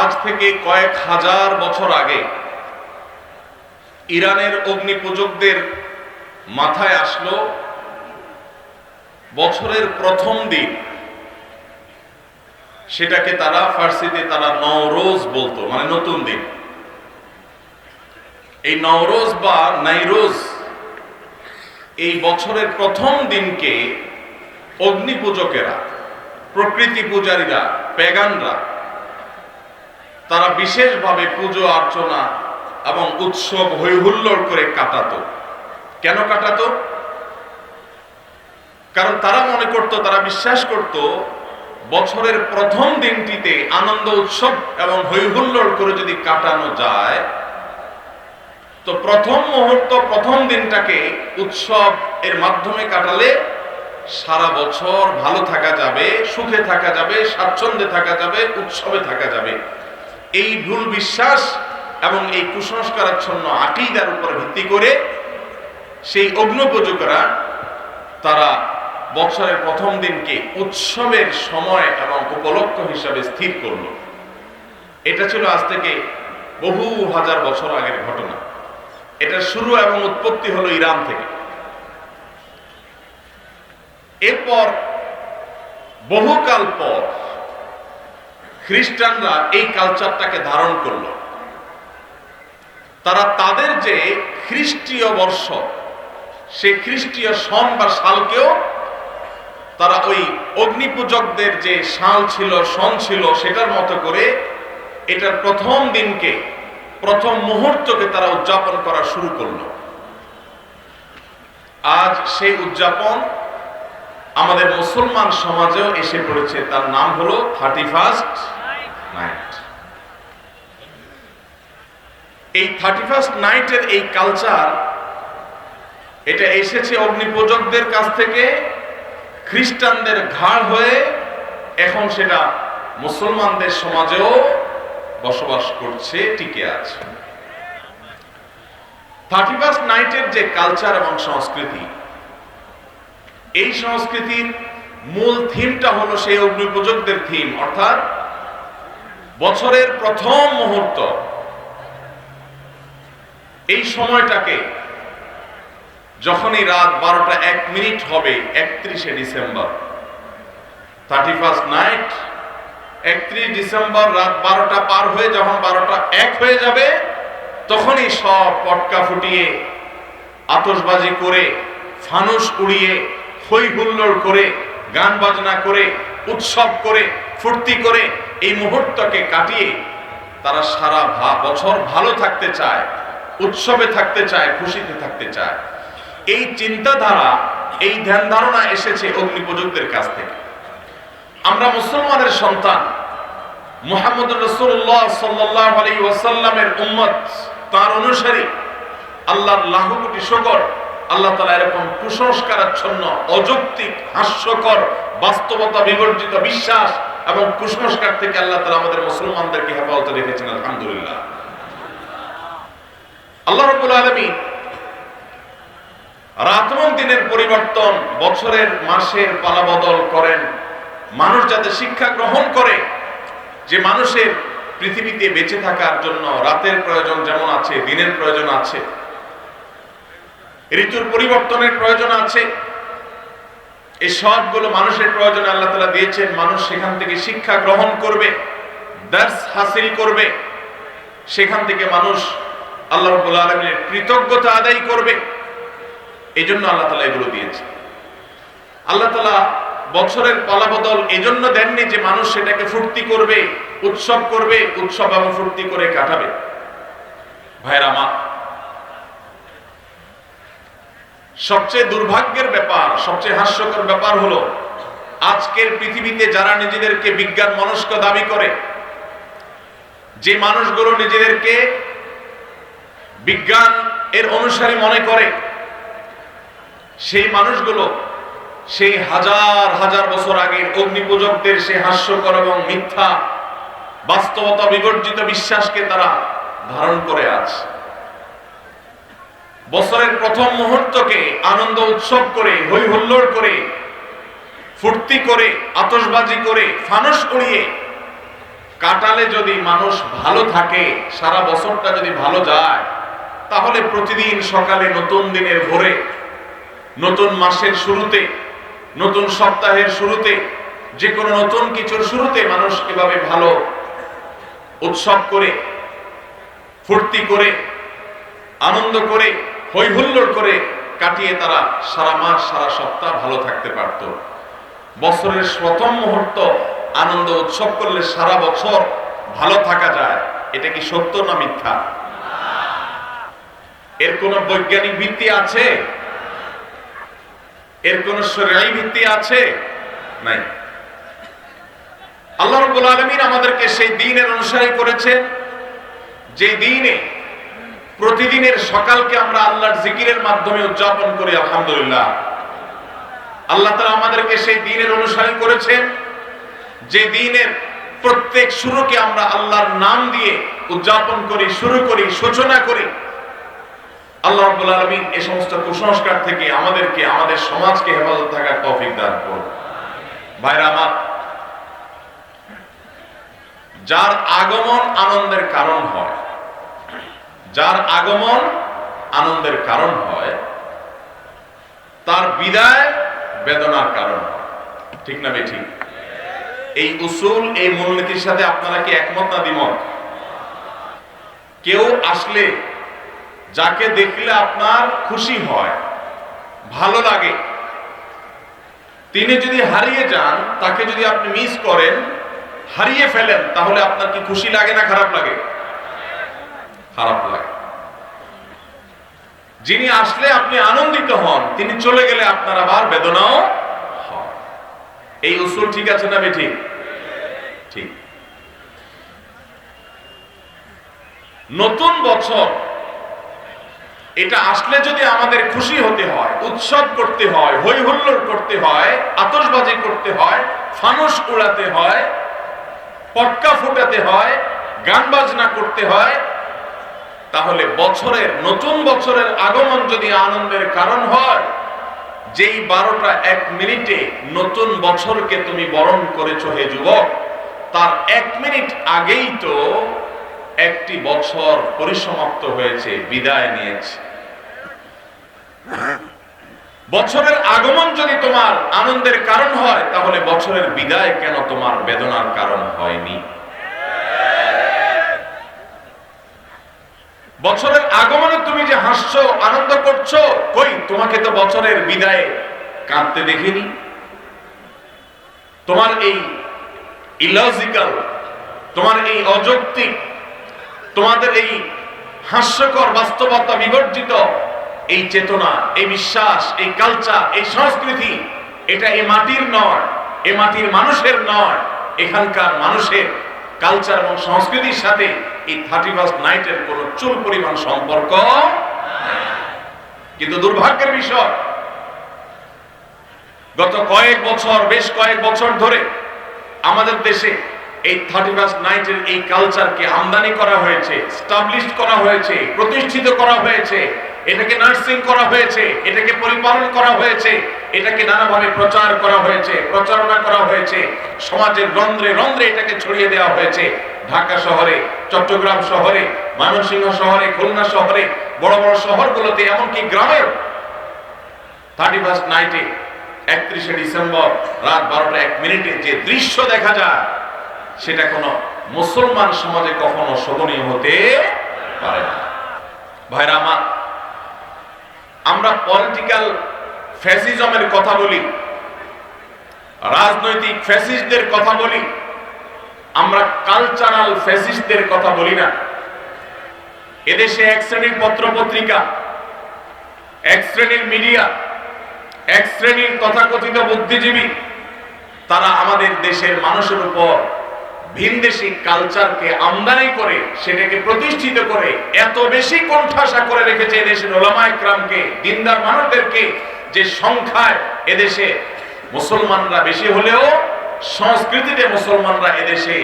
আজ থেকে কয়েক হাজার বছর আগে ইরানের অগ্নি মাথায় আসলো বছরের প্রথম দিন। সেটাকে তারা ফার্সিতে তারা নওরোজ বলতো মানে নতুন দিন। এই নওরোজ বা নাইরোজ এই বছরের প্রথম দিনকে অগ্নি পূজকেরা প্রকৃতি পূজারীরা, প্যাগানরা তারা বিশেষভাবে পুজো, অর্চনা এবং উৎসব হৈহুল্লোড় করে কাটাতো। কেন কাটাতো? কারণ তারা মনে করত, তারা বিশ্বাস করত, বছরের প্রথম দিনটিতে আনন্দ উৎসব এবং হৈহুল্লোড় করে যদি কাটানো যায়, তো প্রথম মুহূর্ত, প্রথম দিনটাকে উৎসব এর মাধ্যমে কাটালে সারা বছর ভালো থাকা যাবে, সুখে থাকা যাবে, স্বাচ্ছন্দ্যে থাকা যাবে, উৎসবে থাকা যাবে। এই ভুল বিশ্বাস এবং এই কুসংস্কারাচ্ছন্ন আকিদার উপর ভিত্তি করে সেই অগ্নপূজকরা তারা বছরের প্রথম দিনকে উৎসবের সময় এবং উপলক্ষ হিসাবে স্থির করল। এটা ছিল আজ থেকে বহু হাজার বছর আগের ঘটনা। এটা শুরু এবং উৎপত্তি হলো ইরান থেকে। এরপর বহুকাল পর খ্রিস্টানরা এই কালচারটাকে ধারণ করল। তারা তাদের যে খ্রিস্টীয় বর্ষ সে খ্রিস্টীয় সন বা সালকেও তারা ওই অগ্নিপূজকদের যে সাল ছিল, সন ছিল, সেটার মতো করে এটার প্রথম দিনকে, প্রথম মুহূর্তকে তারা উদযাপন করা শুরু করল। আজ সেই উদযাপন আমাদের মুসলমান সমাজেও এসে পড়েছে। তার নাম হলো থার্টি ফার্স্ট নাইট। এই থার্টি ফার্স্ট নাইটের এই কালচার, এটা এসেছে অগ্নিপূজকদের কাছ থেকে, খ্রিস্টানদের ঘাড় হয়ে এখন সেটা মুসলমানদের সমাজেও বসবাস করছে, টিকে আছে। থার্টি ফার্স্ট নাইটের যে কালচার এবং সংস্কৃতি এই সংস্কৃতির মূল থিমটা হলো সেই অগ্নিপূজকদের থিম, অর্থাৎ বছরের প্রথম মুহূর্ত। এই সময়টাকে যখনই রাত বারোটা এক মিনিট হবে, একত্রিশে ডিসেম্বর থার্টি ফার্স্ট নাইট একত্রিশ ডিসেম্বর রাত বারোটা পার হয়ে যখন বারোটা এক হয়ে যাবে, তখনই সব পটকা ফুটিয়ে আতসবাজি করে, ফানুস উড়িয়ে হই করে, গান বাজনা করে, উৎসব করে, ফুর্তি করে এই মুহূর্তকে কাটিয়ে তারা সারা বছর ভালো থাকতে চায়, উৎসবে থাকতে চায়, খুশিতে থাকতে চায়। এই চিন্তাধারা, এই ধ্যান ধারণা এসেছে অগ্নিপূজকদের কাছ থেকে। আমরা মুসলমানের সন্তান মোহাম্মদ রসুল্লাহ সাল্লাহ আলী ওয়াসাল্লামের উম্মত, তার অনুসারী আল্লাহর লাহু শকর আল্লাহ তালা এরকম কুসংস্কারাচ্ছন্ন, অযৌক্তিক, হাস্যকর, বাস্তবতা বিবর্জিত বিশ্বাস এবং কুসংস্কার থেকে আল্লাহ তালা আমাদের মুসলমানদেরকে হেফাজতে রেখেছেন, আলহামদুলিল্লাহ। আল্লাহ রবুল আলমী রাত দিনের পরিবর্তন বছরের, মাসের পালাবদল করেন। মানুষ যাতে শিক্ষা গ্রহণ করে যে মানুষের পৃথিবীতে বেঁচে থাকার জন্য রাতের প্রয়োজন যেমন আছে, দিনের প্রয়োজন আছে ঋতুর পরিবর্তনের প্রয়োজন আছে। এই সবগুলো মানুষের প্রয়োজন আল্লাহ তালা দিয়েছেন। মানুষ সেখান থেকে শিক্ষা গ্রহণ করবে দার্স হাসিল করবে। সেখান থেকে মানুষ আল্লাহ রবুল আলমিনের কৃতজ্ঞতা আদায় করবে। এই জন্য আল্লাহ তালা এগুলো দিয়েছে আল্লাহ তালা বছরের পালাবদল এজন্য দেননি যে মানুষ সেটাকে ফুর্তি করবে, উৎসব করবে, উৎসব এবং ফুর্তি করে কাটাবে। ভাইয়ের, আমার সবচেয়ে দুর্ভাগ্যের ব্যাপার, সবচেয়ে হাস্যকর ব্যাপার হলো, আজকের পৃথিবীতে যারা নিজেদেরকে বিজ্ঞান মনস্ক দাবি করে, যে মানুষগুলো নিজেদেরকে বিজ্ঞান এর অনুসারী মনে করে, সেই মানুষগুলো সেই হাজার হাজার বছর আগের অগ্নিপূজকদের সেই হাস্যকর এবং মিথ্যা, বাস্তবতা বিবর্জিত বিশ্বাসকে তারা ধারণ করে আছে বছরের প্রথম মুহূর্তকে আনন্দ উৎসব করে হই হুল্লোড় করে, ফুর্তি করে আতসবাজি করে, ফানস উড়িয়ে, কাটালে যদি মানুষ ভালো থাকে, সারা বছরটা যদি ভালো যায়, তাহলে প্রতিদিন সকালে নতুন দিনের ভোরে, নতুন মাসের শুরুতে, নতুন সপ্তাহের শুরুতে যে কোনো নতুন কিছুর শুরুতে মানুষ এভাবে ভালো উৎসব করে, ফুর্তি করে, আনন্দ করে হৈ হুল্লোড় করে কাটিয়ে তারা সারা মাস, সারা সপ্তাহ ভালো থাকতে পারত। বছরের প্রথম মুহূর্ত আনন্দ উৎসব করলে সারা বছর ভালো থাকা যায়। এটা কি সত্য না মিথ্যা? এর কোন বৈজ্ঞানিক ভিত্তি আছে? এর কোন শরীয়ী ভিত্তি আছে? নাই। আল্লাহ রাব্বুল আলামিন আমাদেরকে সেই দিনের অনুসারী করেছেন। যে দিনে প্রতিদিনের সকালকে আমরা আল্লাহর জিকিরের মাধ্যমে উদযাপন করি, আলহামদুলিল্লাহ। আল্লাহ তাআলা আমাদেরকে সেই দিনের অনুসারী করেছেন। যে দিনের প্রত্যেক শুরুকে আমরা আল্লাহর নাম দিয়ে উদযাপন করি, শুরু করি, সূচনা করি। আল্লাহ রাব্বুল আলামিন এই সমস্ত কুসংস্কার থেকে আমাদেরকে, আমাদের সমাজকে হেফাজত থাকার তৌফিক দান করুন। ভাইরা আমার, যার আগমন আনন্দের কারণ হয় যার আগমন আনন্দের কারণ হয়, তার বিদায় বেদনার কারণ ঠিক না বে ঠিক এই উসুল, এই মূলনীতির সাথে আপনারা কি একমত না দ্বিমত? কেউ আসলে যাকে দেখলে আপনার খুশি হয়, ভালো লাগে, তিনি যদি হারিয়ে যান, তাকে যদি আপনি মিস করেন, হারিয়ে ফেলেন, তাহলে আপনার কি খুশি লাগে না খারাপ লাগে? খারাপ লাগে। যিনি আসলে আপনি আনন্দিত হন, তিনি চলে গেলে আপনার আবার বেদনাও হয়। এই উসুল ঠিক আছে না বেঠিক? ঠিক। নতুন বছর, এটা আসলে যদি আমাদের খুশি হতে হয়, উৎসব করতে হয় হই হুল্লোড় করতে হয়, আতশবাজি করতে হয়, ফানুস উড়াতে হয়, পটকা ফুটাতে হয়, গান বাজনা করতে হয় তাহলে বছরের, নতুন বছরের আগমন যদি আনন্দের কারণ হয়, যেই বারোটা এক মিনিটে নতুন বছরকে তুমি বরণ করেছ হে যুবক, তার এক মিনিট আগেই তো একটি বছর পরিসমাপ্ত হয়েছে, বিদায় নিয়েছে। বছরের আগমন যদি তোমার আনন্দের কারণ হয়, তাহলে বছরের বিদায় কেন তোমার বেদনার কারণ হয়নি? বছরের আগমনে তুমি যে হাসছো, আনন্দ করছ, কই? তোমাকে তো বছরের বিদায়ে কাঁদতে দেখিনি। তোমার এই ইলজিক্যাল তোমার এই অযৌক্তিক, তোমাদের এই হাস্যকর বাস্তবতা বিবর্জিত, এই চেতনা, এই বিশ্বাস, এই কালচার এই সংস্কৃতি, এটা এই মাটির নয়, এ মাটির মানুষের নয়, এখানকার মানুষের কালচার এবং সংস্কৃতির সাথে এই থার্টি ফার্স্ট নাইটের কোন চুল পরিমাণ সম্পর্ক কিন্তু দুর্ভাগ্যের বিষয়, গত কয়েক বছর, বেশ কয়েক বছর ধরে আমাদের দেশে এই থার্টি ফার্স্ট নাইটের এই কালচারকে আমদানি করা হয়েছে করা হয়েছে, প্রতিষ্ঠিত করা হয়েছে, এটাকে নার্সিং করা হয়েছে, এটাকে পরিপালন করা হয়েছে। এটাকে নানাভাবে প্রচার করা হয়েছে, প্রচারণা করা হয়েছে, সমাজের রন্ধ্রে রন্ধ্রে এটাকে ছড়িয়ে দেওয়া হয়েছে। ঢাকা শহরে, চট্টগ্রাম শহরে, ময়মনসিংহ শহরে, খুলনা শহরে, বড় বড় শহরগুলোতে, এমনকি গ্রামেও। থার্টি ফার্স্ট নাইটে একত্রিশে ডিসেম্বর, রাত বারোটা এক মিনিটে যে দৃশ্য দেখা যায়, সেটা কোনো মুসলমান সমাজে কখনো শোভনীয় হতে পারে না। ভাইরা আমার, আমরা পলিটিক্যাল ফ্যাসিজমের কথা বলি, রাজনৈতিক ফ্যাসিস্টদের কথা বলি, আমরা কালচারাল ফ্যাসিস্টদের কথা বলি না। এদেশে এক শ্রেণির পত্র পত্রিকা এক শ্রেণির মিডিয়া, এক শ্রেণির তথাকথিত বুদ্ধিজীবী, তারা আমাদের দেশের মানুষের উপর ভিনদেশি কালচারকে আমদানি করে, সেটাকে প্রতিষ্ঠিত করে, এত বেশি কণ্ঠাসা করে রেখেছে এদেশের ওলামায় ক্রামকে দিনদার মানুষদেরকে যে সংখ্যায় এদেশে মুসলমানরা বেশি হলেও সংস্কৃতিতে মুসলমানরা এদেশে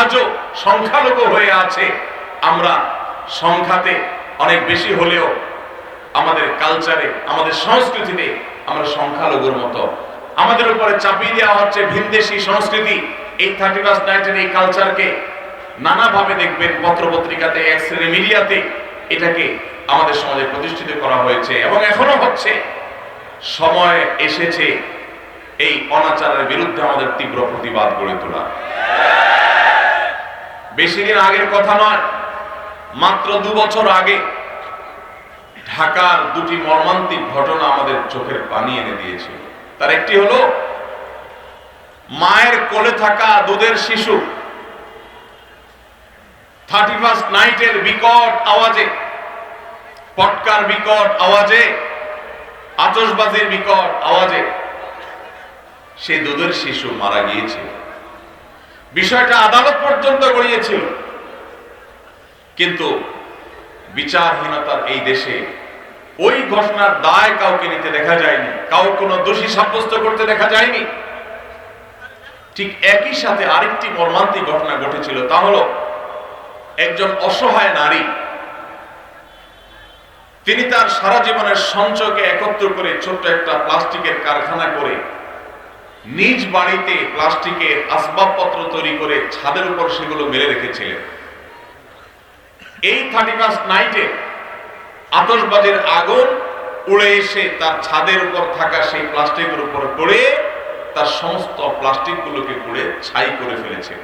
আজও সংখ্যালঘু হয়ে আছে, আমরা সংখ্যাতে অনেক বেশি হলেও আমাদের কালচারে আমাদের সংস্কৃতিতে আমরা সংখ্যালঘুর মতো। আমাদের উপরে চাপিয়ে দেওয়া হচ্ছে ভিনদেশি সংস্কৃতি। এই থার্টি ফার্স্ট নাইটের এই কালচারকে নানাভাবে দেখবেন পত্রপত্রিকাতে, এক শ্রেণি মিডিয়াতে এটাকে আমাদের সমাজে প্রতিষ্ঠিত করা হয়েছে এবং এখনও হচ্ছে। সময় এসেছে। এই অনাচারের বিরুদ্ধে আমাদের তীব্র প্রতিবাদ গড়ে তোলা। বেশি দিন আগের কথা নয়, মাত্র দু বছর আগে ঢাকার দুটি মর্মান্তিক ঘটনা আমাদের চোখের পানি এনে দিয়েছিল তার একটি হলো, মায়ের কোলে থাকা দুধের শিশু থার্টি ফার্স্ট নাইটের বিকট আওয়াজে, পটকার বিকট আওয়াজে আতসবাজির বিকট আওয়াজে সেই দুধের শিশু মারা গিয়েছিল বিষয়টা আদালত পর্যন্ত গড়িয়েছিল। কিন্তু বিচারহীনতার এই দেশে ওই ঘটনার দায় কাউকে নিতে দেখা যায়নি। কাউ কোনো দোষী সাব্যস্ত করতে দেখা যায়নি। ঠিক একই সাথে আরেকটি মর্মান্তিক ঘটনা ঘটেছিল। তা হলো একজন অসহায় নারী তিনি তার সারা জীবনের সঞ্চয়কে একত্র করে ছোট্ট একটা প্লাস্টিকের কারখানা করে নিজ বাড়িতে প্লাস্টিকের আসবাবপত্র তৈরি করে ছাদের উপর সেগুলো মেলে রেখেছিলেন। এই থার্টি ফার্স্ট নাইটে আতসবাজির আগুন উড়ে এসে তার ছাদের উপর থাকা সেই প্লাস্টিকের উপর পড়ে তার সমস্ত প্লাস্টিকগুলোকে পুড়ে ছাই করে ফেলেছে।